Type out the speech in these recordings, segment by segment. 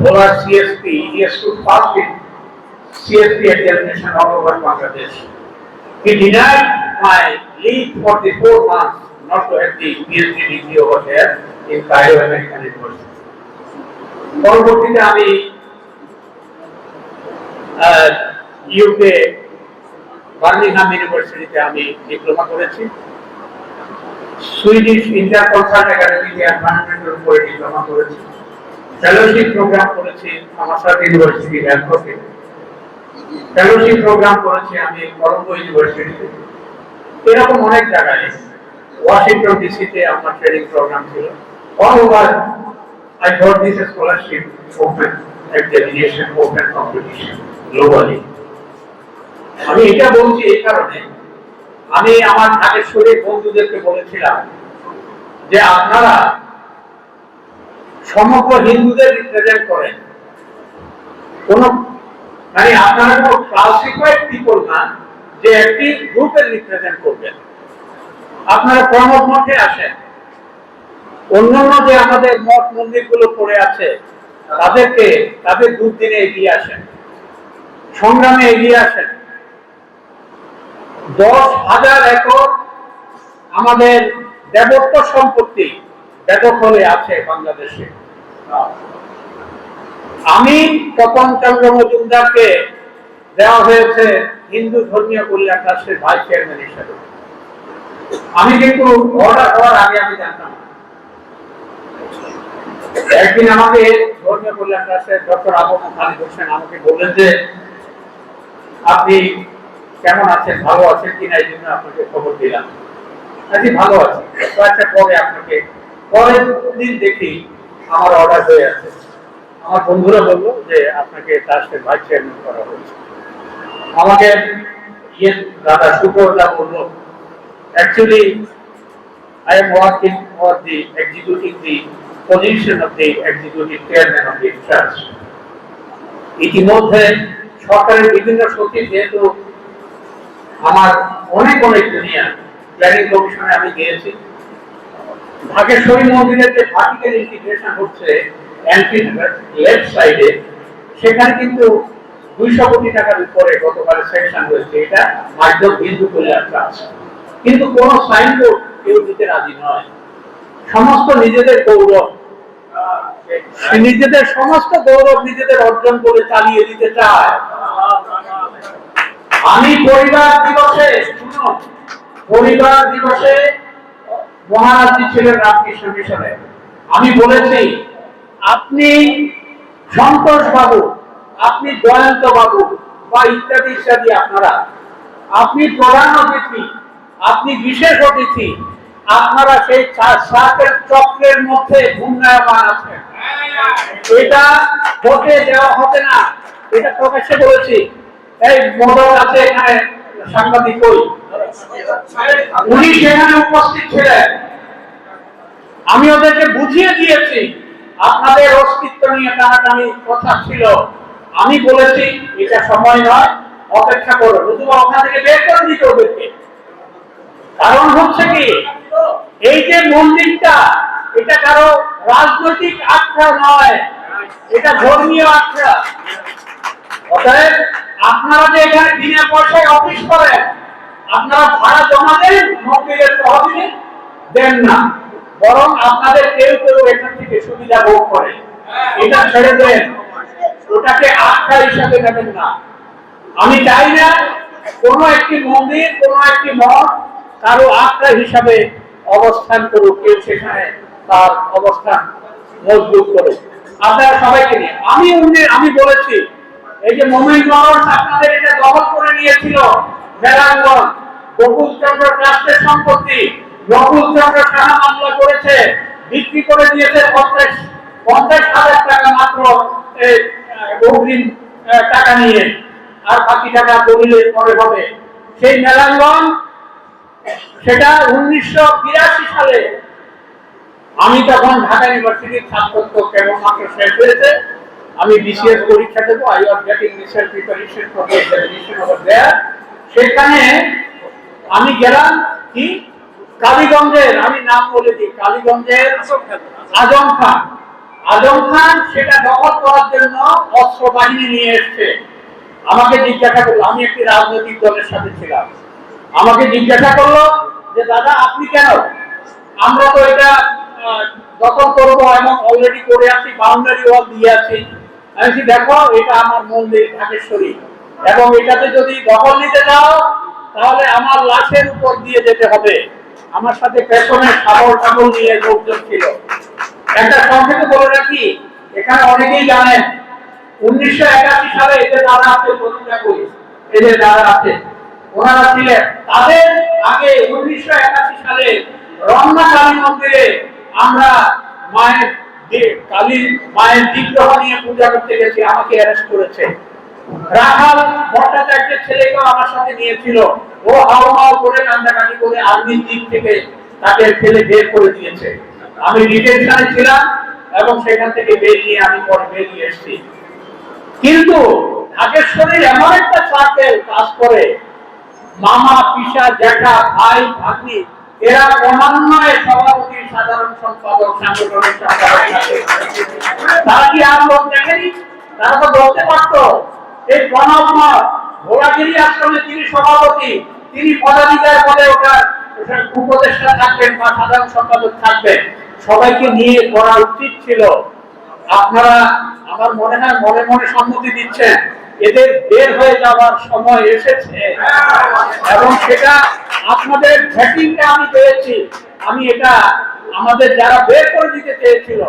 Bola CSP, has to with CSP examination all over Bangladesh. He denied my leave for the four months not to have the PhD degree over there in Cairo American University. পরবর্তীতে আমি UK Birmingham ইউনিভার্সিটিতে আমি diploma করেছি Swedish inter concert একাডেমিতে এনভায়রনমেন্টের উপরে diploma করেছি fellowship program করেছি আমাসাদ ইউনিভার্সিটি ব্যাংককে ফেলোশিপ প্রোগ্রাম করেছি আমি কলম্বো ইউনিভার্সিটিতে এরকম অনেক জায়গায় ওয়াশিংটন ডিসিতে আমার ট্রেনিং প্রোগ্রাম ছিল। All over I got this scholarship open examination open competition globally আমি এটা বলছি এই কারণে, আমি আমার ঢাকেশ্বরীর বন্ধুদেরকে বলেছিলাম যে আপনারা সমগ্র হিন্দুদের রিপ্রেজেন্ট করেন কোন মানে আপনারা কোনো ক্লাসিফাইড পিপল না, যে একটি গ্রুপের রিপ্রেজেন্ট করবেন আপনারা মঠে আসেন। অন্যান্য যে আমাদের মঠ মন্দিরগুলো পড়ে আছে, তাদেরকে, তাদের দুর্দিনে এগিয়ে আসেন। সংগ্রামে এগিয়ে আসেন। দশ হাজার একর আমাদের দেবত্ব সম্পত্তি বেদখলে আছে বাংলাদেশে। আমি তপন চন্দ্র মজুমদারকে দেওয়া হয়েছে হিন্দু ধর্মীয় কল্যাণ ট্রাস্টের ভাইস চেয়ারম্যান হিসেবে। আমি কিন্তু অর্ডার হওয়ার আগে আমি জানতাম একদিন আমাকে ধর্মীয় কল্যাণ ট্রাস্টের ডক্টর আবু খালিদ হোসেন আমাকে বললেন যে, আপনি কেমন আছেন? ভালো আছেন কিনা এই জন্য আপনাকে খবর দিলাম। আছি, ভালো আছি। তো আচ্ছা পরে আপনাকে পরের দিন দেখি আমার অর্ডার হয়ে আছে আমার বন্ধুরা বলল যে আপনাকে ট্রাস্টের ভাইস চেয়ারম্যান করা হয়েছে আমাকে ইয়ে দাদা সুব্রতা বলল actually I am working for the executing the position of the executive chairman of the trust. ইতিমধ্যে সরকারের বিভিন্ন সচিব যেহেতু আমার অনেক অনেক দুনিয়া প্ল্যানিং কমিশনে আমি গিয়েছি ঢাকেশ্বরী মন্দিরের যে ভার্টিক্যাল ইন্টিগ্রেশন হচ্ছে লেফট সাইডে সেখানে কিন্তু কোটি টাকার উপরে গতকাল সেকশন হয়েছে এটা মাধ্যম হিন্দু কল্যাণ ট্রাস্ট। কিন্তু কোন সাইনবোর্ড কেউ দিতে রাজি নয়। সমস্ত নিজেদের গৌরব নিজেদের সমস্ত গৌরব নিজেদের অর্জন করে চালিয়ে দিতে চায়। আমি পরিবার দিবসে পরিবার দিবসে মহারাজজি ছিলেন রামকৃষ্ণ মিশনে আমি বলেছি, আপনি সন্তোষ বাবু আপনি জয়ন্ত বাবু বা ইত্যাদি ইত্যাদি আপনারা। আপনি প্রধান অতিথি, আপনি বিশেষ অতিথি, আপনারা সেই সাতের চক্রের মধ্যে ঘূর্ণায়মান আছেন। এটা ভোটে দেওয়া হবে না। এটা প্রকাশ্যে বলেছি। এই মদন আছে এখানে। সাংবাদিক উনি সেখানে উপস্থিত ছিলেন। আমি ওদেরকে বুঝিয়ে দিয়েছি, আপনাদের অস্তিত্ব নিয়ে টানাটানি কথা ছিল। আমি বলেছি, এটা সময় নয়, অপেক্ষা করো ওখান থেকে বের করে দিতে ওদেরকে কারণ হচ্ছে কি, এই যে মন্দিরটা, এটা কারও রাজনৈতিক আখড়া নয়, এটা ধর্মীয় আখড়া। অতএব আপনারা যে এখানে বিনা পয়সায় অফিস করেন, আপনারা ভাড়া জমা দেন মন্দিরের তহবিলে দেন না। বরং আপনাদের কেউ কেউ এখান থেকে সুবিধা ভোগ করে। এটা ছেড়ে দেন। ওটাকে আখড়া হিসাবে নেবেন না। আমি চাই না কোন একটি মন্দির, কোন একটি মঠ কারও আখড়া হিসাবে অবস্থান করুক, কেউ সেখানে তার অবস্থান মজবুত করুক। আপনারা সবাইকে নিয়ে আমি আমি বলেছি এই যে মোমেন্ট লরন্স আপনাদের এটা দখল করে নিয়েছিল মেলাঙ্গন। বকুল চন্দ্র ট্রাস্টের সম্পত্তি। নকুল চন্দ্র সাহা মামলা করেছে, বিক্রি করে দিয়েছে পঞ্চাশ পঞ্চাশ হাজার টাকা মাত্র অগ্রিম টাকা নিয়ে। আর বাকি টাকা দলিলের পরে হবে। সেই মেলাঙ্গন, সেটা উনিশশো বিরাশি সালে আমি তখন ঢাকা ইউনিভার্সিটির ছাত্রত্ব কেবলমাত্র শেষ হয়েছে। আমি বিসিএস পরীক্ষা দেবো I was getting research preparation for the examination over there সেখানে আমি গেলাম কি? কালীগঞ্জের আমি নাম বলে দিই কালীগঞ্জের আজম খান। আজম খান। সেটা দখল করার জন্য অস্ত্র বাহিনী নিয়ে এসছে। আমাকে জিজ্ঞাসা করল আমি একটি রাজনৈতিক দলের সাথে ছিলাম। আমাকে জিজ্ঞাসা করল যে দাদা আপনি কেন? আমরা তো এটা দখল করব এবং অলরেডি করে আছি বাউন্ডারি ওয়াল দিয়ে আছি। আমি দেখো, এটা আমার মন্দির ঢাকেশ্বরী এবং এটাতে যদি দখল নিতে যাও তাহলে আমার লাশের উপর দিয়ে যেতে হবে। আমার সাথে পেছনে সাবল টাবল নিয়ে লোকজন ছিল। একটা সংক্ষেপে বলে রাখি, এখানে অনেকেই জানেন, উনিশশো একাশি সালে এদের দ্বারা আছে প্রতিজ্ঞা করি এদের দ্বারা আছে। ওনারা ছিলেন। তাদের আগে উনিশশো একাশি সালে রমনা কালী মন্দিরে আমরা মায়ের যে কালী মায়ের বিগ্রহ নিয়ে পূজা করতে গেছি, আমাকে অ্যারেস্ট করেছে। আমার সাথে নিয়েছিল। ও হাও হাও করে করে আর্মির দিক থেকে বের করে দিয়েছে। আমি ডিটেনশনে ছিলাম এবং সেখান থেকে বেরিয়ে আমি পরে বেরিয়ে এসেছি। কিন্তু ঢাকেশ্বরীর এমন একটা সার্কেল কাজ করে। মামা, পিসা, জ্যাঠা, ভাই, ভাগ্নি এরা ক্রমান্বয়ে সভাপতি, সাধারণ সম্পাদক, সাংগঠনিক তারা কি আর লোক দেখেনি? তারা তো বলতে পারতো, এই প্রণব ভোলাগিরি আশ্রমে তিনি সভাপতি, তিনি পদাধিকার পদে ওঠার উপদেষ্টা থাকবেন বা সাধারণ সম্পাদক থাকবেন। সবাইকে নিয়ে করা উচিত ছিল। আপনারা, আমার মনে হয় মনে মনে সম্মতি দিচ্ছেন। এদের বের হয়ে যাওয়ার সময় এসেছে। এবং সেটা আপনাদের ভ্যাটিংটা আমি পেয়েছি। আমি এটা আমাদের যারা বের করে দিতে চেয়েছিল,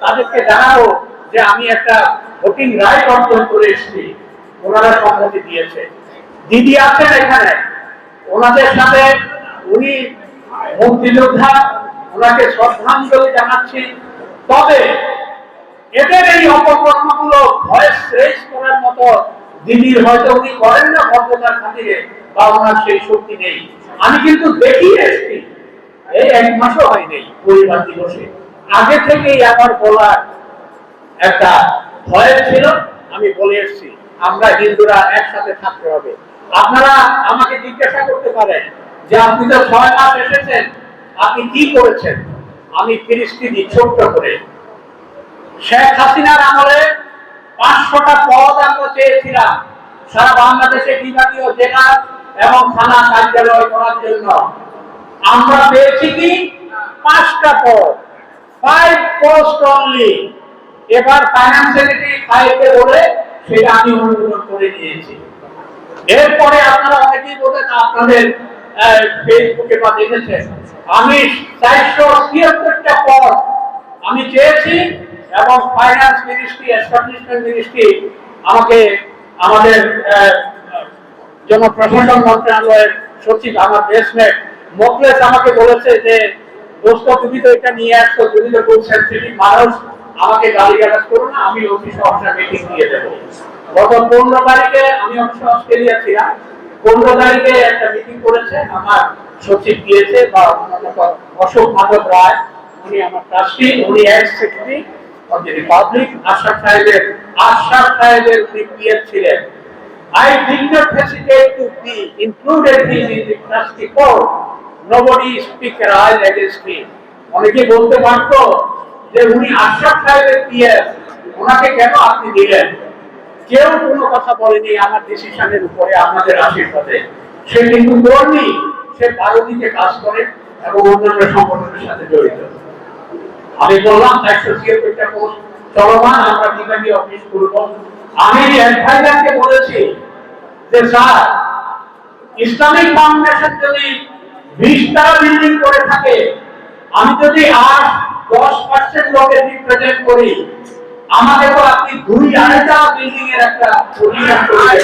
তাদেরকে জানাব যে আমি একটা ভোটিং রাইট অর্জন করে এসেছি। ওনারা সম্মতি দিয়েছে। দিদি আছেন এখানে। ওনাদের সাথে উনি মুক্তিযোদ্ধা, ওনাকে শ্রদ্ধাঞ্জলি জানাচ্ছি। তবে এদের এই অপকর্মগুলো ভয়েস রেজ করার মতো দিদির হয়তো উনি করেন না ভদ্রতার খাতিরে, বা ওনার সেই শক্তি নেই। আমি কিন্তু দেখি এসছি এই এক মাসও হয় নেই পরিবার দিবসে। আগে থেকেই আমার বলার একটা ভয় ছিল, আমি বলে এসেছি, আমরা হিন্দুরা একসাথে থাকতে হবে। আপনারা আমাকে জিজ্ঞাসা করতে পারেন যে, আপনি তো ছয় মাস এসেছেন, আপনি কি করেছেন? আমি ফিরিস্তিনি ছোট্ট করে শেখ হাসিনার আমলে পাঁচশোটা পদ আমরা চেয়েছিলাম। সারা বাংলাদেশে বিভাগীয় জেলা এবং থানা কার্যালয় করার জন্য। আমরা পেয়েছি কি? পাঁচটা পদ। ফাইভ পোস্ট অনলি এবার ফাইন্যান্সিয়ালিটি ফাইভে বলে সেটা আমি অনুমোদন করে নিয়েছি। এরপরে আপনারা অনেকেই বলতেন আপনাদের ফেসবুকে বা দেখেছেন। আমি চারশো ছিয়াত্তরটা পদ আমি চেয়েছি। এবং ফাইন্যান্স মিনিস্ট্রি এস্টাবলিশমেন্ট মিনিস্ট্রি আমাকে আমাদের জনপ্রশাসন মন্ত্রণালয়ের সচিব আমার দেশমেট মোকলেস আমাকে বলেছে যে, দোস্ত, তুমি তো এটা নিয়ে আসছো, তুমি তো খুব সেন্সিটিভ মানুষ, আমাকে গালি গালাজ করো না, আমি অফিস সহসা মিটিং দিয়ে দেবো। গত পনেরো তারিখে আমি অবশ্য অস্ট্রেলিয়া ছিলাম। পনেরো তারিখে একটা মিটিং করেছে, আমার সচিব গিয়েছে, বা অশোক মাধব রায়, উনি আমার ট্রাস্টি উনি এক্স সেক্রেটারি রিপাবলিক সাহেবের সাহেবের ছিলেন I did not hesitate to be included him in the trustee board. Nobody against him. অনেকে বলতে যে উনি সাহেবের পিএস ওনাকে কেন আপনি দিলেন কেউ কোনো কথা বলেনি আমার ডিসিশনের উপরে, আমাদের আশীর্বাদে সে কিন্তু কর্মী সে ভারতীতে কাজ করে এবং অন্যান্য সংগঠনের সাথে জড়িত আমি বললাম একশো ছিয়াত্তরটা পোস্ট চলমান, আমরা বিভাগীয় অফিস করব আমি অ্যাডভাইজারকে বলেছি যে, স্যার, ইসলামিক ফাউন্ডেশন যদি বিশটা বিল্ডিং করে থাকে, আমি যদি আট, দশ পার্সেন্ট লোকের রিপ্রেজেন্ট করি, আমাকে তো আপনি দুই আড়াইটা বিল্ডিং এর একটা পজিশন করে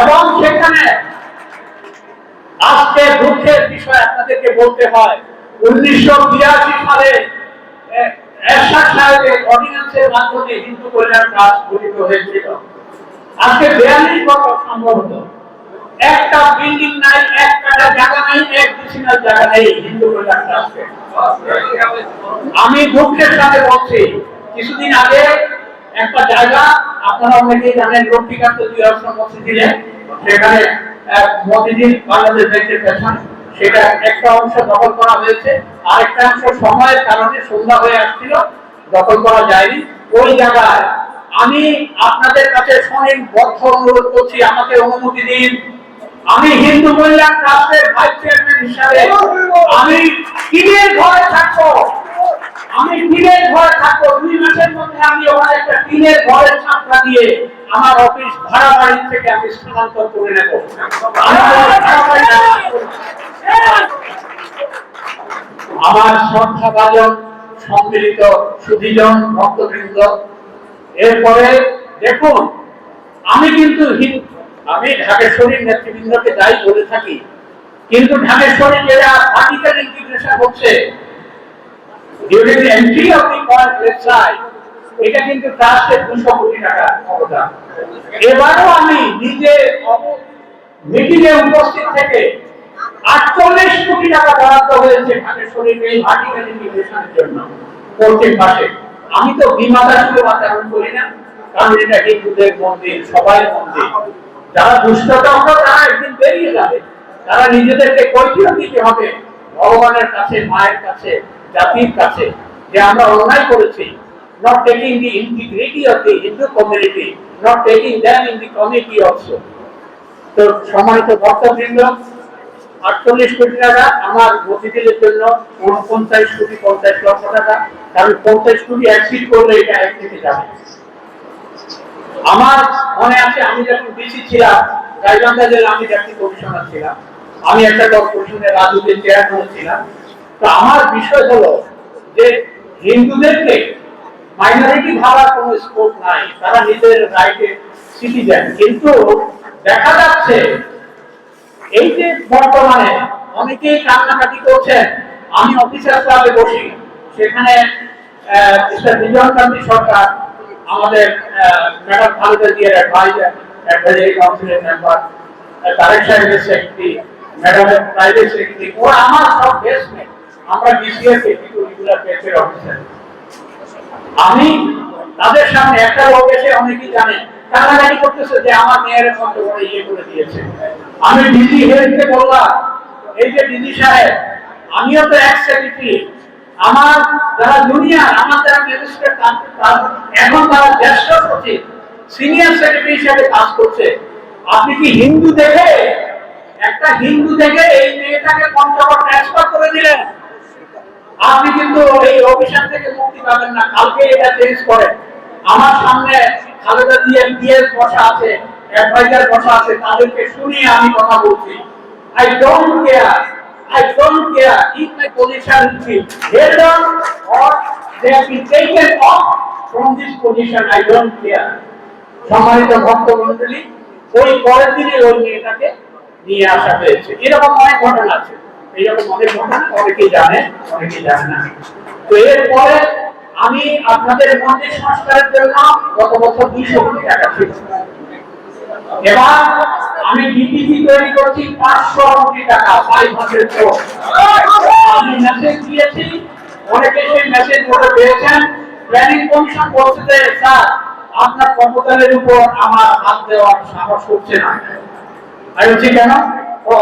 এবং সেখানে আজকে দুঃখের বিষয় আপনাদেরকে বলতে হয় উনিশশো বিরাশি সালে মাধ্যমে হিন্দু কল্যাণ কাজ গঠিত হয়েছিল। আজকে বিয়াল্লিশ বছর সম্ভবত। একটা বিল্ডিং নাই জায়গা নাই, এক ডিসিনাল জায়গা নেই হিন্দু কল্যাণ আমি দুঃখের সাথে বলছি, কিছুদিন আগে একটা জায়গা, আপনারা অনেকেই জানেন লক্ষ্মীকান্ত জিয়ার মসজিদে সেখানে মতিঝিল বাংলাদেশ ব্যাংকের পেছনে। সেটা একটা অংশ দখল করা হয়েছে আর একটা অংশ সময়ের কারণে সন্ধ্যা হয়ে আসছিল, দখল করা যায়নি। ওই জায়গায় আমি আপনাদের কাছে স্বনির্বদ্ধ বদ্ধ অনুরোধ করছি, আমাকে অনুমতি দিন। আমি হিন্দু মহিলা ট্রাস্টের ভাইস চেয়ারম্যান হিসাবে আমি টিনের ঘরে থাকব। আমি টিনের ঘরে থাকব, দুই মাসের মধ্যে আমি ওখানে একটা টিনের ঘরের ছাপটা দিয়ে আমার অফিস ভাড়া বাড়ি থেকে আমি স্থানান্তর করে নেব। আমার শ্রদ্ধাভাজন সম্মিলিত সুধীজন ভক্তবৃন্দ, এরপরে দেখুন, আমি কিন্তু আমি ঢাকেশ্বরীর নেতৃবৃন্দকে দায়ী বলে থাকি, কিন্তু ঢাকেশ্বরী যেটা ভার্টিক্যাল ইন্টিগ্রেশন হচ্ছে। During entry of the point website এটা কিন্তু দুশো কোটি টাকা অবদান এবারও আমি নিজে উপস্থিত থেকে আটচল্লিশ কোটি টাকা বরাদ্দ হয়েছে এই ভার্টিক্যাল ইন্টিগ্রেশনের জন্য, পশ্চিম পাশে। আমি তো বিমাতা শুধু বাতায়ন করি না, কারণ এটা হিন্দুদের মন্দির, সবাই মন্দির। যারা দুষ্টচক্র তারা একদিন বেরিয়ে যাবে। তারা নিজেদেরকে কৈফিয়ত দিতে হবে। ভগবানের কাছে, মায়ের কাছে জাতির কাছে যে আমরা অন্যায় করেছি not taking the integrity of the Hindu community, not taking them in the community also. তো সম্মানিত ভক্তবৃন্দ আটচল্লিশ কোটি টাকা আমার মসজিদের জন্য উনপঞ্চাশ কোটি পঞ্চাশ লক্ষ টাকা কারণ পঞ্চাশ কোটি অ্যাক্সিড করলে এটা এক থেকে যাবে আমার মনে আছে আমি যখন ডিসি ছিলাম গাইবান্ধা জেলা আমি ডেপুটি কমিশনার ছিলাম। আমি একটা কর্পোরেশনের রাজুকে চেয়ারম্যান ছিলাম। আমার বিষয় হলো যে হিন্দুদেরকে মাইনরিটি ভাবার কোনো স্কোপ নাই। তারা নিজের রাইটে সিটিজেন কিন্তু দেখা যাচ্ছে এই যে বর্তমানে অনেকেই কান্নাকাটি করছেন, আমি অফিসার ক্লাবে বসি, সেখানে বিজয় কান্তি সরকার, আমাদের ম্যাডাম খালেদা জিয়ার অ্যাডভাইজার কাউন্সিলের মেম্বার তারেক সাহেবের সেক্রেটারি ম্যাডামের প্রাইভেট সেক্রেটারি ওরা আমার সব বেস্টমেন্ট আমরা অফিসার আমি তাদের সামনে একটা লোক এসে অনেকেই কান্নাকাটি করতেছে যে আমার মেয়ের ইয়ে করে দিয়েছে। আমি ডিজি হেলথকে বললাম, এই যে ডিজি সাহেব, আমিও তো এক সেক্রেটারি আমার যারা আমার যারা ম্যাজিস্ট্রেট এখন তারা জ্যেষ্ঠ সিনিয়র সেক্রেটারি হিসেবে কাজ করছে। আপনি কি হিন্দু দেখে? একটা হিন্দু দেখে এই মেয়েটাকে পঞ্চগড় ট্রান্সফার করে দিলেন? আপনি কিন্তু এই অভিশাপ থেকে মুক্তি পাবেন না। কালকে এটা চেঞ্জ করেন। আমার সামনে খালেদা জিয়ার পিএস বসা আছে অ্যাডভাইজার বসা আছে, তাদেরকে শুনিয়ে আমি কথা বলছি। I don't care I don't care if my position is held on or they have been taken off from this position I don't care সম্মানিত ভক্ত মন্ডলী ওই পরের দিনে ওই মেয়েটাকে নিয়ে আসা হয়েছে। এরকম অনেক ঘটনা আছে। এরপরে আমি আপনাদের মন্দির সংস্কারের জন্য গত বছর দুইশো কোটি টাকা এবার আমি তৈরি করছি পাঁচশো কোটি টাকা ফাইভ হান্ড্রেড আমি মেসেজ দিয়েছি অনেকে সেই মেসেজগুলো পেয়েছেন প্ল্যানিং কমিশন বলছে যে স্যার আপনার কর্মচারীর উপর আমার হাত দেওয়ার সাহস হচ্ছে না। আমি বলছি, কেন?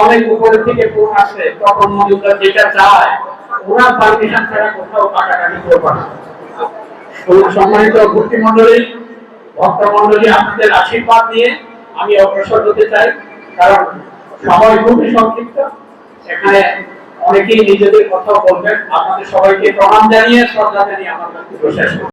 অনেক উপরে থেকে ফোন আসে, তখন মজুমদার যেটা চায়, ওনার পারমিশন ছাড়া কোথাও কাটাকাটি করব না। সম্মানিত ভর্তি মন্ডলী ভক্ত মন্ডলী আপনাদের আশীর্বাদ নিয়ে আমি অগ্রসর হতে চাই, কারণ সময় খুবই সংক্ষিপ্ত। এখানে অনেকেই নিজেদের কথা বলবেন। আপনাদের সবাইকে প্রণাম জানিয়ে, শ্রদ্ধা জানিয়ে আমার বক্তব্য শেষ